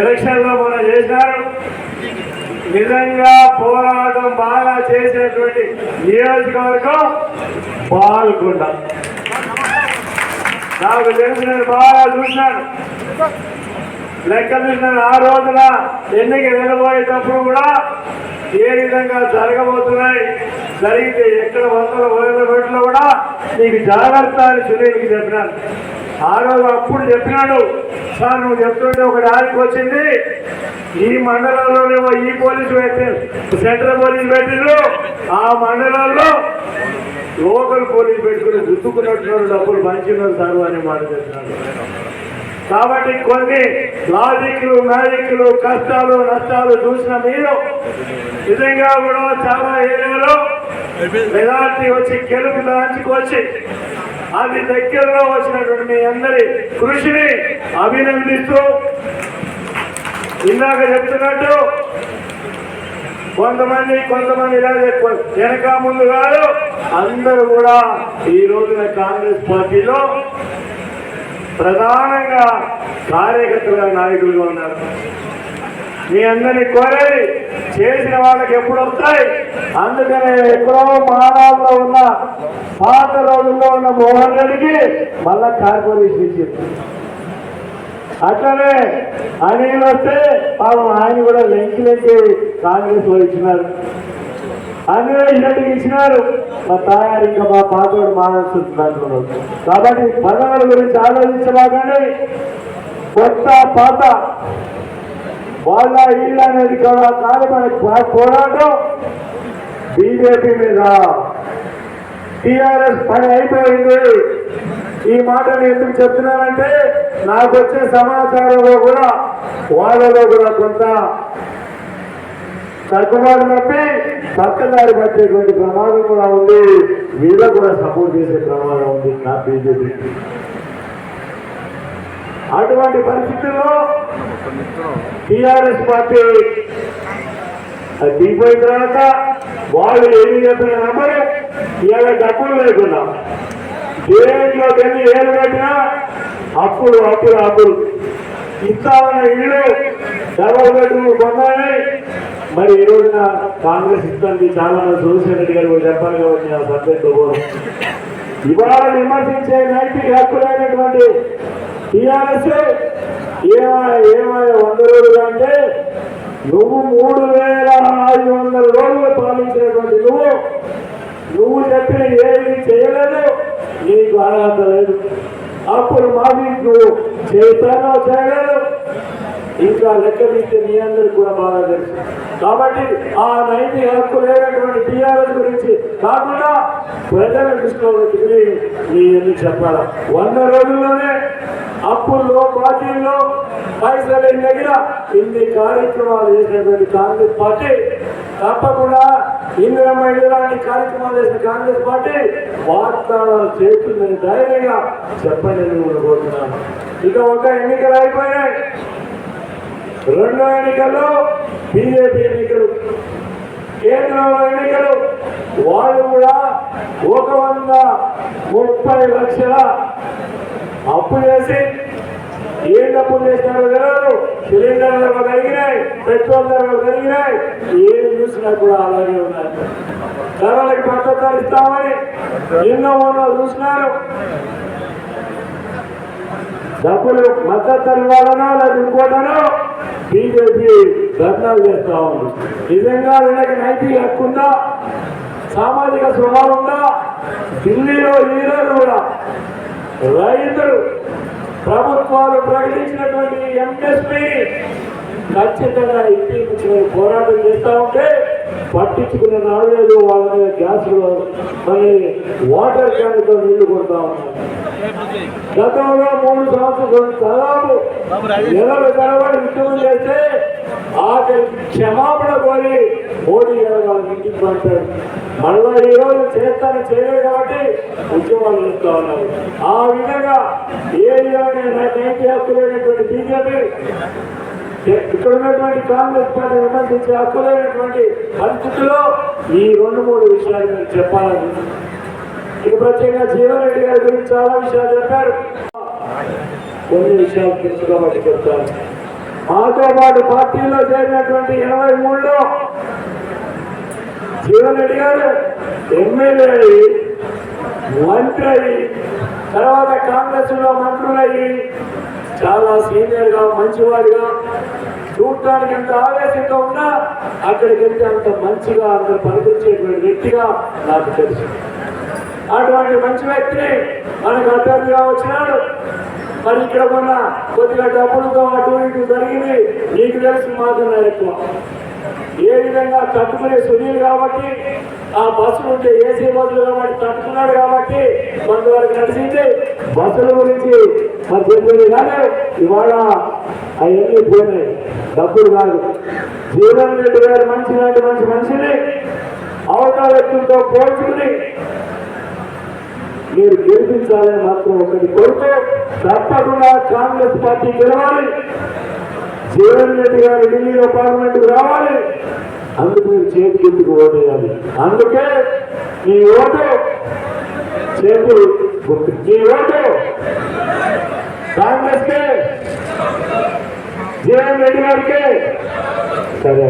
ఎలక్షన్లో మనం చేశారు. నిజంగా పోరాటం బాగా చేసేటువంటి నియోజకవర్గం పాల్గొండ నాకు తెలిసి నేను బాగా చూశాను. లెక్క చూసినాను ఆ రోజున ఎన్నిక వెళ్ళబోయేటప్పుడు కూడా ఏ విధంగా జరగబోతున్నాయి జరిగితే ఎక్కడ వందల వేల రోడ్లు కూడా నీకు జాగ్రత్త అని సునీల్కి చెప్పినాను. ఆ రోజు అప్పుడు చెప్పినాడు సార్ నువ్వు చెప్తుంటే ఒక దానికి వచ్చింది. ఈ మండలంలోనేమో ఈ పోలీసు పెట్టారు సెంట్రల్ పోలీసు పెట్టిండ్రు. ఆ మండలంలో లోకల్ పోలీసు పెట్టుకుని గుర్తుకున్నట్టున్నారు డబ్బులు మంచిన్నారు సార్ అని మాట చెప్పినాడు. కాబట్టి కొన్ని లాజిక్లు మ్యాజిక్లు కష్టాలు నష్టాలు చూసిన మీరు నిజంగా కూడా చాలా ఏరియాలో మెజార్టీ వచ్చి గెలుపు దాచుకొచ్చి అది దగ్గరలో వచ్చినటువంటి మీ అందరి కృషిని అభినందిస్తూ ఇందాక చెప్తున్నట్టు కొంతమంది కొంతమంది ఇలాగే వెనక ముందు కాదు అందరూ కూడా ఈ రోజున కాంగ్రెస్ పార్టీలో ప్రధానంగా కార్యకర్తలుగా నాయకులుగా ఉన్నారు. మీ అందరినీ కోరేది చేసిన వాళ్ళకి ఎప్పుడు వస్తాయి? అందుకనే ఎక్కడో మానాల్లో ఉన్న పాత రోజుల్లో ఉన్న మోహన్ రెడ్డికి మళ్ళా కార్పొరేషన్ ఇచ్చింది. అట్లనే అనిల్ వస్తే పాపం ఆయన కూడా లెంకి లెంకి కాంగ్రెస్లో ఇచ్చినారు. అనిల్ రెడ్డికి ఇచ్చినారు మా తాయారు ఇంకా మా పాతోడు మానేస్తుంది కాబట్టి పదాల గురించి ఆలోచించబాగానే కొత్త పాత వాళ్ళ ఇళ్ళ అనేది కూడా కాదు మనకి పోరాటం బీజేపీ మీద. టిఆర్ఎస్ పని అయిపోయింది. ఈ మాటను ఎందుకు చెప్తున్నానంటే నాకు వచ్చే సమాచారంలో కూడా వాళ్ళలో కూడా కొంత తక్కువలు తప్పి పక్కదారి పట్టేటువంటి ప్రమాదం కూడా ఉంది. వీళ్ళకు కూడా సపోర్ట్ చేసే ప్రమాదం ఉంది నా బీజేపీ. అటువంటి పరిస్థితుల్లో టిఆర్ఎస్ పార్టీ అది దిగిపోయిన తర్వాత వాళ్ళు ఏమి చెప్పిన నమ్మరు ఇవాళ డబ్బులు లేకుండా దేంట్లో ఎన్ని ఏళ్ళు పెట్టినా అప్పులు అప్పులు అప్పులు. ఇస్తామన్న ఇళ్ళు డబల్ బెడ్రూమ్ కొన్నాయి. మరి ఈ రోజున కాంగ్రెస్ ఇస్తుంది చాలా మంది సోమశేఖర్ రెడ్డి గారు చెప్పాలి కాబట్టి ఆ సబ్జెక్టు ఇవాళ విమర్శించే నైతిక హక్కులైనటువంటి టీఆర్ఎస్ ఏమా వంద రోజులు అంటే నువ్వు మూడు వేల ఐదు వందల రోజులు పాలించినటువంటి నువ్వు నువ్వు చెప్పిన ఏమి చేయలేదు నీకు అర్హత లేదు. అప్పుడు మాది నువ్వు చేస్తానో చేయలేదు ఇంకా లెక్క తీస్తే మీ అందరికి కూడా బాగా తెలుసు. కాబట్టి ఆ నైతిక హక్కు లేనటువంటి టీఆర్ఎస్ గురించి కాకుండా ప్రజల దృష్టిలో తిరిగి మీ ఎందుకు చెప్పాలా? వంద రోజుల్లోనే అప్పుల్లో పార్టీల్లో పైసలు దగ్గర ఇన్ని కార్యక్రమాలు చేసినటువంటి కాంగ్రెస్ పార్టీ తప్పకుండా ఇందిరమ్మ ఇల్లు లాంటి కార్యక్రమాలు చేసిన కాంగ్రెస్ పార్టీ వాగ్దానాలు చేస్తుందని ధైర్యంగా చెప్పండి నేను కూడా కోరుతున్నాను. ఇక ఒక ఎన్నికలు అయిపోయాయి రెండో ఎన్నికల్లో బీజేపీ ఎన్నికలు కేంద్రంలో ఎన్నికలు వాళ్ళు కూడా ఒక వంద ముప్పై లక్షల అప్పు చేసి ఏం డబ్బులు చేసినారో తెలియదు సిలిండర్ ధరలు కలిగినాయి పెట్రోల్ ధరలు కలిగినాయి ఏం చూసినా కూడా అలాగే ఉన్నాయి. ధరలకు పద్ధతి ఇస్తామని ఎన్నో మొన్న చూసినారు. డబ్బులు మద్దతు ఇవ్వాలనో లేదా ఇంకోటనో బీజేపీ ధర్నాలు చేస్తా ఉంది. నిజంగా వీళ్ళకి నైతిక హక్కు ఉందా? సామాజిక స్వభావం ఉందా? ఢిల్లీలో ఈ కూడా. రైతులు ప్రభుత్వాలు ప్రకటించినటువంటి ఎంఎస్పీ ఖచ్చితంగా ఇంటికి పోరాటం చేస్తా ఉంటే పట్టించుకునే రాలేదు వాళ్ళ మీద గ్యాసులు మరి వాటర్ క్యాన్తో నీళ్ళు కొడతా ఉన్నారు. గతంలో మూడు సంవత్సరాలు చాలా నెలల తరబడి ఉద్యమం చేస్తే ఆఖరి క్షమాపణ కోరి మోడీ గారు వాళ్ళ ఇంటికి పంపారు. మళ్ళా ఈ రోజు చేస్తాను చేయలేదు కాబట్టి ఉద్యమాలు ఇస్తా ఉన్నారు. ఆ విధంగా ఏరియా నైతి హక్కు లేనటువంటి బీజేపీ ఇక్కడ ఉన్నటువంటి కాంగ్రెస్ పార్టీ విమర్శించే హక్కు లేనటువంటి పరిస్థితుల్లో ఈ రెండు మూడు విషయాలు మీరు చెప్పాలని. ఇక ప్రత్యేకంగా జీవన్ రెడ్డి గారి గురించి చాలా విషయాలు చెప్పారు. కొన్ని విషయాలు తెలుసు కాబట్టి చెప్తాను మాతో పాటు పార్టీలో చేరినటువంటి ఇరవై మూడులో జీవన్ రెడ్డి గారు ఎమ్మెల్యే అయ్యి మంత్రి అయ్యి తర్వాత కాంగ్రెస్లో మంత్రులయ్యి చాలా సీనియర్గా మంచివాడిగా చూడటానికి ఎంత ఆవేశంగా ఉన్నా అక్కడికి వెళ్తే అంత మంచిగా అందరు పనిపించేటువంటి వ్యక్తిగా నాకు తెలుసు. అటువంటి మంచి వ్యక్తిని మనకు అభ్యర్థిగా వచ్చినాడు మరి ఇక్కడ మొన్న కొద్దిగా డబ్బులతో అటు ఇటు జరిగింది. నీకు తెలుసు మాకన్నా ఎక్కువ. ఏ విధంగా తట్టుకునే సునీల్ కాబట్టి ఆ బస్సులు ఉంటే ఏసీ బస్సులు కాబట్టి తట్టుకున్నాడు కాబట్టి కొంతవరకు నడిచింది. బస్సుల గురించి మరి చెప్పింది కానీ ఇవాళ అవన్నీ పోయినాయి? డబ్బులు కాదు. జీవన్ రెడ్డి గారు మంచి లాంటి మంచి మనిషిని అవతార పోల్చుకుని మీరు గెలిపించాలని మాత్రం ఒకటి కొడుకు తప్పకుండా కాంగ్రెస్ పార్టీ గెలవాలి. జీవన్ రెడ్డి గారు ఢిల్లీలో పార్లమెంట్ రావాలి. అందుకు మీరు చేతికి ఎత్తుకు ఓటు అందుకే మీ ఓటు చేతి ఈ మీ ఓటు కాంగ్రెస్ కే జీవన్ రెడ్డి గారికి సరే